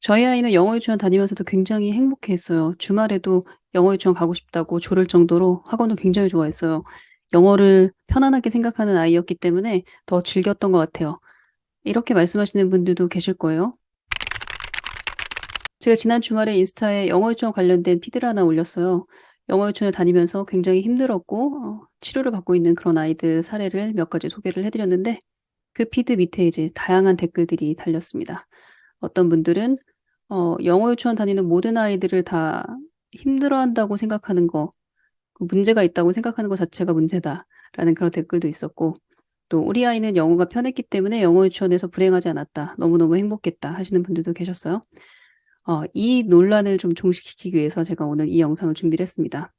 저희 아이는 영어 유치원 다니면서도 굉장히 행복해했어요. 주말에도 영어 유치원 가고 싶다고 조를 정도로 학원을 굉장히 좋아했어요. 영어를 편안하게 생각하는 아이였기 때문에 더 즐겼던 것 같아요. 이렇게 말씀하시는 분들도 계실 거예요. 제가 지난 주말에 인스타에 영어 유치원 관련된 피드를 하나 올렸어요. 영어 유치원을 다니면서 굉장히 힘들었고 어, 치료를 받고 있는 그런 아이들 사례를 몇 가지 소개를 해드렸는데 그 피드 밑에 이제 다양한 댓글들이 달렸습니다. 어떤 분들은 어, 영어 유치원 다니는 모든 아이들을 다 힘들어한다고 생각하는 거, 그 문제가 있다고 생각하는 것 자체가 문제다라는 그런 댓글도 있었고, 또 우리 아이는 영어가 편했기 때문에 영어 유치원에서 불행하지 않았다. 너무너무 행복했다 하시는 분들도 계셨어요. 어, 이 논란을 좀 종식시키기 위해서 제가 오늘 이 영상을 준비를 했습니다.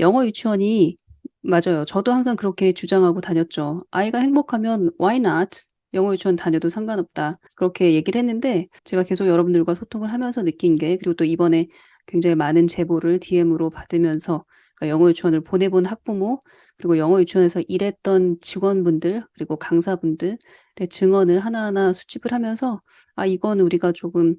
영어 유치원이 맞아요. 저도 항상 그렇게 주장하고 다녔죠. 아이가 행복하면 why not? 영어 유치원 다녀도 상관없다. 그렇게 얘기를 했는데 제가 계속 여러분들과 소통을 하면서 느낀 게 그리고 또 이번에 굉장히 많은 제보를 DM으로 받으면서 그러니까 영어 유치원을 보내본 학부모 그리고 영어 유치원에서 일했던 직원분들 그리고 강사분들의 증언을 하나하나 수집을 하면서 아 이건 우리가 조금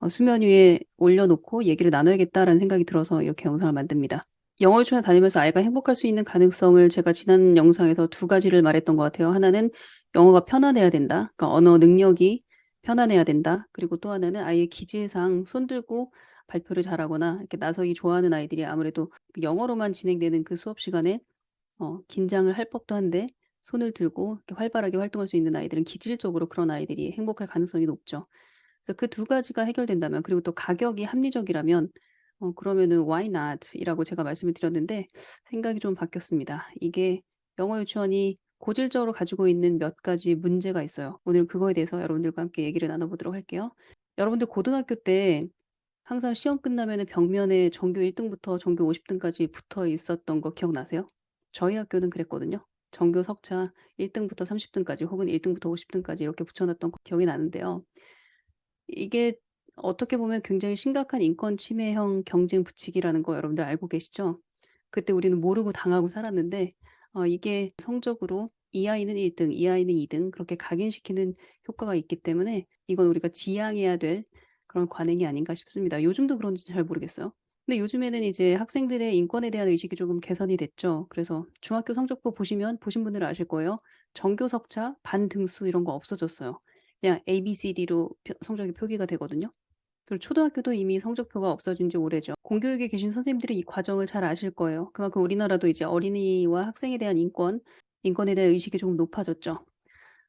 어, 수면 위에 올려놓고 얘기를 나눠야겠다라는 생각이 들어서 이렇게 영상을 만듭니다. 영어 유치원 다니면서 아이가 행복할 수 있는 가능성을 제가 지난 영상에서 두 가지를 말했던 것 같아요. 하나는 영어가 편안해야 된다. 그러니까 언어 능력이 편안해야 된다. 그리고 또 하나는 아이의 기질상 손 들고 발표를 잘하거나 이렇게 나서기 좋아하는 아이들이 아무래도 그 영어로만 진행되는 그 수업 시간에 어, 긴장을 할 법도 한데 손을 들고 활발하게 활동할 수 있는 아이들은 기질적으로 그런 아이들이 행복할 가능성이 높죠. 그래서 그 두 가지가 해결된다면 그리고 또 가격이 합리적이라면 어, 그러면은 why not? 이라고 제가 말씀을 드렸는데 생각이 좀 바뀌었습니다. 이게 영어 유치원이 고질적으로 가지고 있는 몇 가지 문제가 있어요. 오늘 그거에 대해서 여러분들과 함께 얘기를 나눠보도록 할게요. 여러분들 고등학교 때 항상 시험 끝나면은 벽면에 전교 1 등부터 전교 50 등까지 붙어 있었던 거 기억나세요? 저희 학교는 그랬거든요. 전교 석차 1 등부터 30 등까지 혹은 1 등부터 50 등까지 이렇게 붙여 놨던 거 기억이 나는데요. 이게 어떻게 보면 굉장히 심각한 인권 침해형 경쟁 부추기라는 거 여러분들 알고 계시죠? 그때 우리는 모르고 당하고 살았는데 어, 이게 성적으로 이 아이는 1등, 이 아이는 2등 그렇게 각인시키는 효과가 있기 때문에 이건 우리가 지양해야 될 그런 관행이 아닌가 싶습니다. 요즘도 그런지 잘 모르겠어요. 근데 요즘에는 이제 학생들의 인권에 대한 의식이 조금 개선이 됐죠. 그래서 중학교 성적표 보시면 보신 분들은 아실 거예요. 전교 석차, 반 등수 이런 거 없어졌어요. 그냥 A, B, C, D로 성적이 표기가 되거든요. 그리고 초등학교도 이미 성적표가 없어진 지 오래죠. 공교육에 계신 선생님들이 이 과정을 잘 아실 거예요. 그만큼 우리나라도 이제 어린이와 학생에 대한 인권, 인권에 대한 의식이 조금 높아졌죠.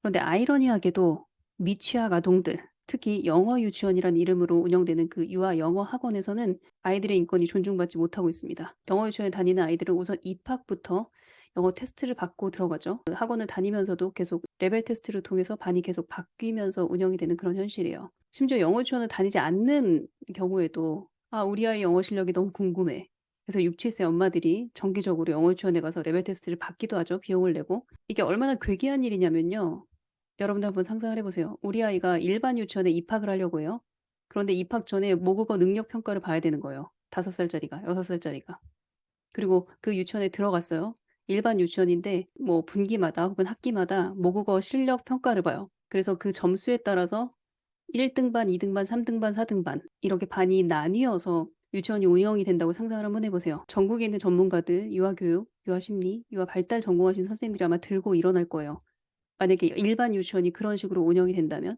그런데 아이러니하게도 미취학 아동들, 특히 영어 유치원이라는 이름으로 운영되는 그 유아 영어 학원에서는 아이들의 인권이 존중받지 못하고 있습니다. 영어 유치원에 다니는 아이들은 우선 입학부터 영어 테스트를 받고 들어가죠. 그 학원을 다니면서도 계속 레벨 테스트를 통해서 반이 계속 바뀌면서 운영이 되는 그런 현실이에요. 심지어 영어 유치원을 다니지 않는 경우에도 아, 우리 아이 영어 실력이 너무 궁금해. 그래서 6, 7세 엄마들이 정기적으로 영어 유치원에 가서 레벨 테스트를 받기도 하죠. 비용을 내고. 이게 얼마나 괴기한 일이냐면요. 여러분들 한번 상상을 해보세요. 우리 아이가 일반 유치원에 입학을 하려고 해요. 그런데 입학 전에 모국어 능력 평가를 봐야 되는 거예요. 5살짜리가, 6살짜리가. 그리고 그 유치원에 들어갔어요. 일반 유치원인데 뭐 분기마다 혹은 학기마다 모국어 실력 평가를 봐요. 그래서 그 점수에 따라서 1등 반, 2등 반, 3등 반, 4등 반 이렇게 반이 나뉘어서 유치원이 운영이 된다고 상상을 한번 해보세요. 전국에 있는 전문가들, 유아교육, 유아심리, 유아발달 전공하신 선생님들이 아마 들고 일어날 거예요. 만약에 일반 유치원이 그런 식으로 운영이 된다면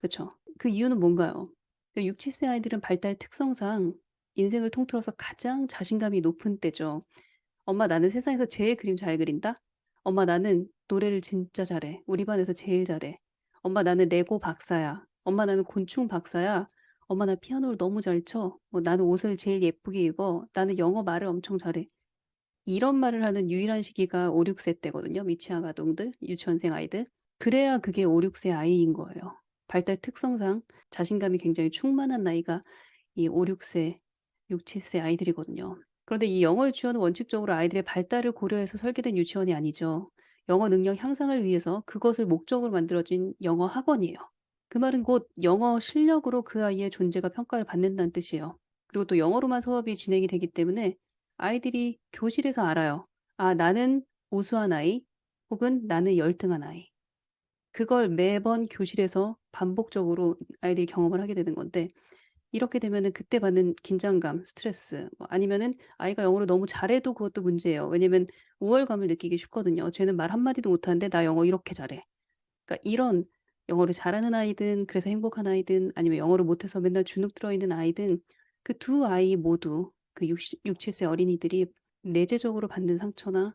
그렇죠. 그 이유는 뭔가요? 6, 7세 아이들은 발달 특성상 인생을 통틀어서 가장 자신감이 높은 때죠. 엄마 나는 세상에서 제일 그림 잘 그린다? 엄마 나는 노래를 진짜 잘해. 우리 반에서 제일 잘해. 엄마 나는 레고 박사야. 엄마 나는 곤충 박사야. 엄마 나 피아노를 너무 잘 쳐. 뭐 나는 옷을 제일 예쁘게 입어. 나는 영어 말을 엄청 잘해. 이런 말을 하는 유일한 시기가 5, 6세 때거든요. 미취학 아동들, 유치원생 아이들. 그래야 그게 5, 6세 아이인 거예요. 발달 특성상 자신감이 굉장히 충만한 나이가 이 5, 6세, 6, 7세 아이들이거든요. 그런데 이 영어 유치원은 원칙적으로 아이들의 발달을 고려해서 설계된 유치원이 아니죠. 영어 능력 향상을 위해서 그것을 목적으로 만들어진 영어 학원이에요. 그 말은 곧 영어 실력으로 그 아이의 존재가 평가를 받는다는 뜻이에요. 그리고 또 영어로만 수업이 진행이 되기 때문에 아이들이 교실에서 알아요. 아, 나는 우수한 아이 혹은 나는 열등한 아이. 그걸 매번 교실에서 반복적으로 아이들이 경험을 하게 되는 건데 이렇게 되면은 그때 받는 긴장감, 스트레스 뭐 아니면은 아이가 영어를 너무 잘해도 그것도 문제예요. 왜냐면 우월감을 느끼기 쉽거든요. "쟤는 말 한마디도 못하는데 나 영어 이렇게 잘해." 그러니까 이런 영어를 잘하는 아이든 그래서 행복한 아이든 아니면 영어를 못해서 맨날 주눅 들어 있는 아이든 그 두 아이 모두 그 60 6-7세 어린이들이 내재적으로 받는 상처나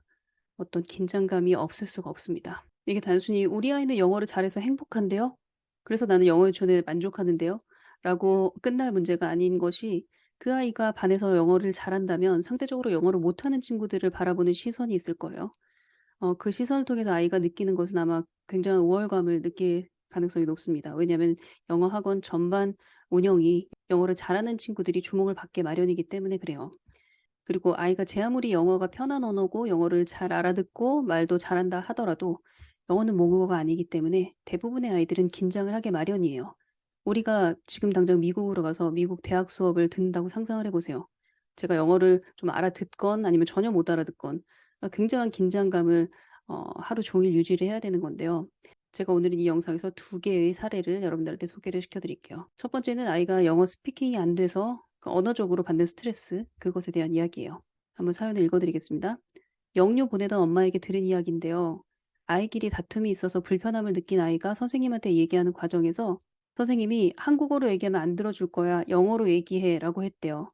어떤 긴장감이 없을 수가 없습니다. 이게 단순히 '우리 아이는 영어를 잘해서 행복한데요. 그래서 나는 영어 유치원에 만족하는데요.' 라고 끝날 문제가 아닌 것이 그 아이가 반에서 영어를 잘한다면 상대적으로 영어를 못하는 친구들을 바라보는 시선이 있을 거예요. 어 그 시선을 통해서 아이가 느끼는 것은 아마 굉장한 우월감을 느낄 가능성이 높습니다. 왜냐하면 영어 학원 전반 운영이 영어를 잘하는 친구들이 주목을 받게 마련이기 때문에 그래요. 그리고 아이가 제 아무리 영어가 편한 언어고 영어를 잘 알아듣고 말도 잘한다 하더라도 영어는 모국어가 아니기 때문에 대부분의 아이들은 긴장을 하게 마련이에요. 우리가 지금 당장 미국으로 가서 미국 대학 수업을 듣는다고 상상을 해 보세요. 제가 영어를 좀 알아듣건 아니면 전혀 못 알아듣건 아 굉장한 긴장감을 어 하루 종일 유지를 해야 되는 건데요. 제가 오늘은 이 영상에서 두 개의 사례를 여러분들한테 소개를 시켜 드릴게요. 첫 번째는 아이가 영어 스피킹이 안 돼서 그 언어적으로 받는 스트레스 그것에 대한 이야기예요. 한번 사연을 읽어 드리겠습니다. 영유 보내던 엄마에게 들은 이야기인데요. 아이끼리 다툼이 있어서 불편함을 느낀 아이가 선생님한테 얘기하는 과정에서 선생님이 "한국어로 얘기하면 안 들어줄 거야. 영어로 얘기해."라고 했대요.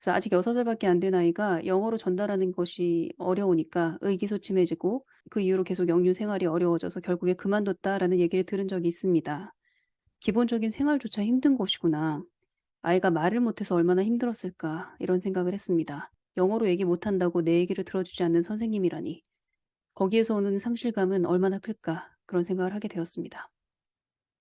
그래서 아직 6 살밖에 안 된 아이가 영어로 전달하는 것이 어려우니까 의기소침해지고 그 이후로 계속 영유 생활이 어려워져서 결국에 그만뒀다라는 얘기를 들은 적이 있습니다. '기본적인 생활조차 힘든 것이구나. 아이가 말을 못해서 얼마나 힘들었을까.' 이런 생각을 했습니다. 영어로 얘기 못한다고 내 얘기를 들어주지 않는 선생님이라니. 거기에서 오는 상실감은 얼마나 클까 그런 생각을 하게 되었습니다.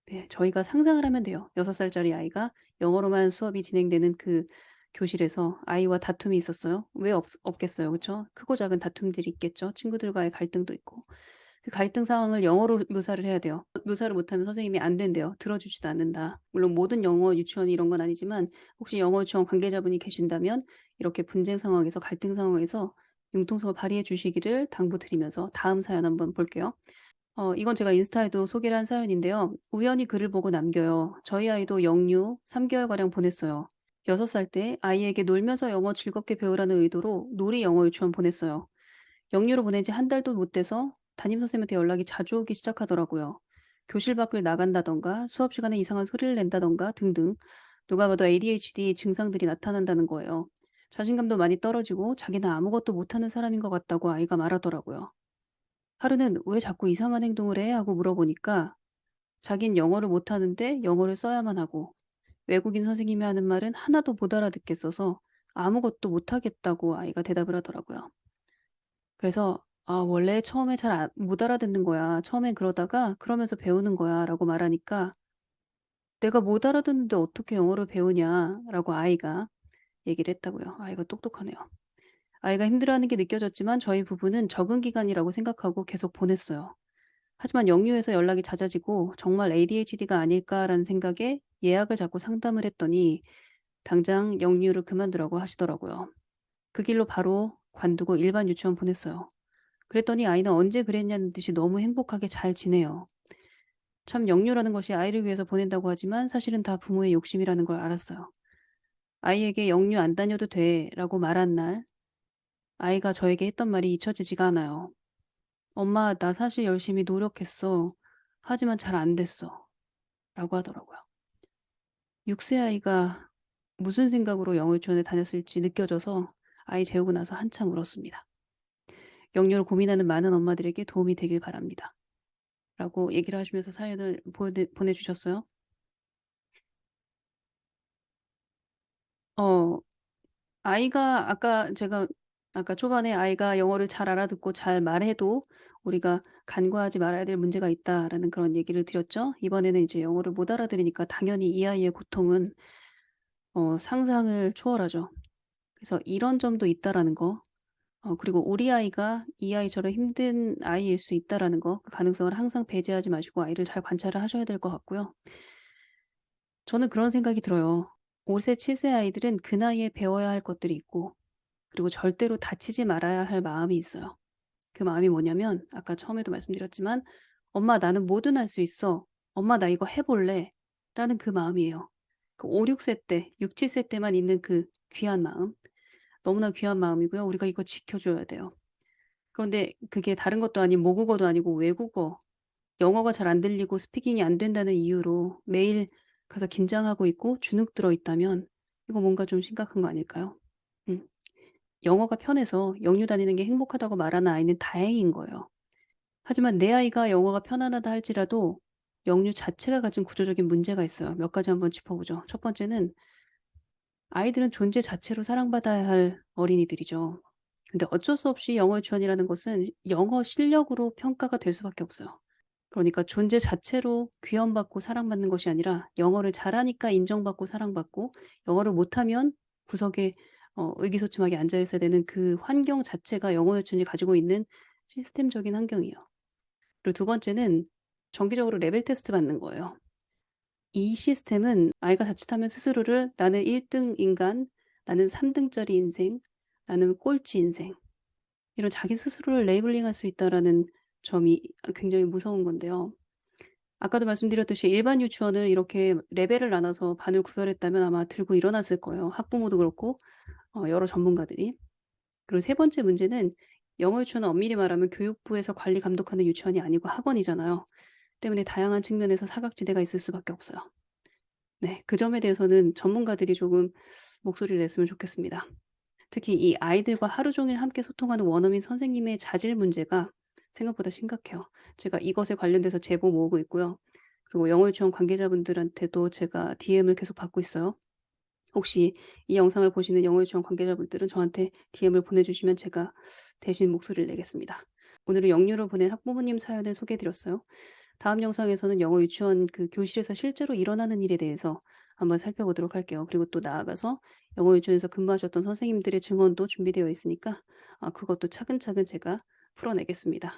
네. 저희가 상상을 하면 돼요. 6 살짜리 아이가 영어로만 수업이 진행되는 그 교실에서 아이와 다툼이 있었어요. 왜 없 없겠어요. 그쵸? 크고 작은 다툼들이 있겠죠. 친구들과의 갈등도 있고. 그 갈등 상황을 영어로 묘사를 해야 돼요. 묘사를 못하면 선생님이 "안 된대요. 들어주지도 않는다." 물론 모든 영어 유치원이 이런 건 아니지만 혹시 영어 유치원 관계자분이 계신다면 이렇게 분쟁 상황에서 갈등 상황에서 융통성을 발휘해 주시기를 당부드리면서 다음 사연 한번 볼게요. 어 이건 제가 인스타에도 소개를 한 사연인데요. 우연히 글을 보고 남겨요. 저희 아이도 영유 3 개월가량 보냈어요. 6살 때 아이에게 놀면서 영어 즐겁게 배우라는 의도로 놀이 영어 유치원 보냈어요. 영유로 보낸 지 한 달도 못 돼서 담임 선생님한테 연락이 자주 오기 시작하더라고요. 교실 밖을 나간다던가 수업 시간에 이상한 소리를 낸다던가 등등 누가 봐도 ADHD 증상들이 나타난다는 거예요. 자신감도 많이 떨어지고 자기는 아무것도 못하는 사람인 것 같다고 아이가 말하더라고요. 하루는 "왜 자꾸 이상한 행동을 해?" 하고 물어보니까 자긴 영어를 못하는데 영어를 써야만 하고 외국인 선생님이 하는 말은 하나도 못 알아듣겠어서 아무것도 못하겠다고 아이가 대답을 하더라고요. 그래서 "아 원래 처음에 잘아못 알아듣는 거야. 처음엔 그러다가 그러면서 배우는 거야."라고 말하니까 "내가 못 알아듣는데 어떻게 영어를 배우냐?"라고 아이가 얘기를 했다고요. 아이가 똑똑하네요. 아이가 힘들어하는 게 느껴졌지만 저희 부부는 적응 기간이라고 생각하고 계속 보냈어요. 하지만 영유에서 연락이 잦아지고 '정말 ADHD가 아닐까.'라는 생각에 예약을 잡고 상담을 했더니 당장 영유를 그만두라고 하시더라고요. 그 길로 바로 관두고 일반 유치원 보냈어요. 그랬더니 아이는 언제 그랬냐는 듯이 너무 행복하게 잘 지내요. 참 영유라는 것이 아이를 위해서 보낸다고 하지만 사실은 다 부모의 욕심이라는 걸 알았어요. 아이에게 "영유 안 다녀도 돼."라고 말한 날 아이가 저에게 했던 말이 잊혀지지가 않아요. "엄마 나 사실 열심히 노력했어. 하지만 잘 안 됐어." 라고 하더라고요. 6세 아이가 무슨 생각으로 영어 유치원에 다녔을지 느껴져서 아이 재우고 나서 한참 울었습니다. 영유를 고민하는 많은 엄마들에게 도움이 되길 바랍니다. 라고 얘기를 하시면서 사연을 보내 보내주셨어요. 어 아이가 아까 제가 아까 초반에 아이가 영어를 잘 알아듣고 잘 말해도 우리가 간과하지 말아야 될 문제가 있다라는 그런 얘기를 드렸죠. 이번에는 이제 영어를 못 알아들으니까 당연히 이 아이의 고통은 어 상상을 초월하죠. 그래서 이런 점도 있다라는 거 어 그리고 우리 아이가 이 아이처럼 힘든 아이일 수 있다라는 거 그 가능성을 항상 배제하지 마시고 아이를 잘 관찰을 하셔야 될 것 같고요. 저는 그런 생각이 들어요. 5세 7세 아이들은 그 나이에 배워야 할 것들이 있고 그리고 절대로 다치지 말아야 할 마음이 있어요. 그 마음이 뭐냐면 아까 처음에도 말씀드렸지만 "엄마 나는 뭐든 할 수 있어. 엄마 나 이거 해 볼래." 라는 그 마음이에요. 그 5-6세 때, 6-7세 때만 있는 그 귀한 마음. 너무나 귀한 마음이고요. 우리가 이거 지켜 줘야 돼요. 그런데 그게 다른 것도 아닌 모국어도 아니고 외국어, 영어가 잘 안 들리고 스피킹이 안 된다는 이유로 매일 가서 긴장하고 있고 주눅 들어 있다면 이거 뭔가 좀 심각한 거 아닐까요? 음. 영어가 편해서 영유 다니는 게 행복하다고 말하는 아이는 다행인 거예요. 하지만 내 아이가 영어가 편안하다 할지라도 영유 자체가 가진 구조적인 문제가 있어요. 몇 가지 한번 짚어보죠. 첫 번째는 아이들은 존재 자체로 사랑받아야 할 어린이들이죠. 근데 어쩔 수 없이 영어 유치원이라는 것은 영어 실력으로 평가가 될 수밖에 없어요. 그러니까 존재 자체로 귀염받고 사랑받는 것이 아니라 영어를 잘하니까 인정받고 사랑받고 영어를 못하면 구석에 어 의기소침하게 앉아 있어야 되는 그 환경 자체가 영어 유치원이 가지고 있는 시스템적인 환경이에요. 그리고 두 번째는 정기적으로 레벨 테스트 받는 거예요. 이 시스템은 아이가 자칫하면 스스로를 '나는 1등 인간. 나는 3 등짜리 인생. 나는 꼴찌 인생.' 이런 자기 스스로를 레이블링할 수 있다라는 점이 아 굉장히 무서운 건데요. 아까도 말씀드렸듯이 일반 유치원을 이렇게 레벨을 나눠서 반을 구별했다면 아마 들고 일어났을 거예요, 학부모도 그렇고 어 여러 전문가들이. 그리고 세 번째 문제는 영어 유치원은 엄밀히 말하면 교육부에서 관리 감독하는 유치원이 아니고 학원이잖아요. 때문에 다양한 측면에서 사각지대가 있을 수밖에 없어요. 네. 그 점에 대해서는 전문가들이 조금 목소리를 냈으면 좋겠습니다. 특히 이 아이들과 하루 종일 함께 소통하는 원어민 선생님의 자질 문제가 생각보다 심각해요. 제가 이것에 관련돼서 제보 모으고 있고요. 그리고 영어 유치원 관계자분들한테도 제가 DM을 계속 받고 있어요. 혹시 이 영상을 보시는 영어 유치원 관계자분들은 저한테 DM을 보내주시면 제가 대신 목소리를 내겠습니다. 오늘은 영유로 보낸 학부모님 사연을 소개해 드렸어요. 다음 영상에서는 영어 유치원 그 교실에서 실제로 일어나는 일에 대해서 한번 살펴보도록 할게요. 그리고 또 나아가서 영어 유치원에서 근무하셨던 선생님들의 증언도 준비되어 있으니까 아 그것도 차근차근 제가 풀어내겠습니다.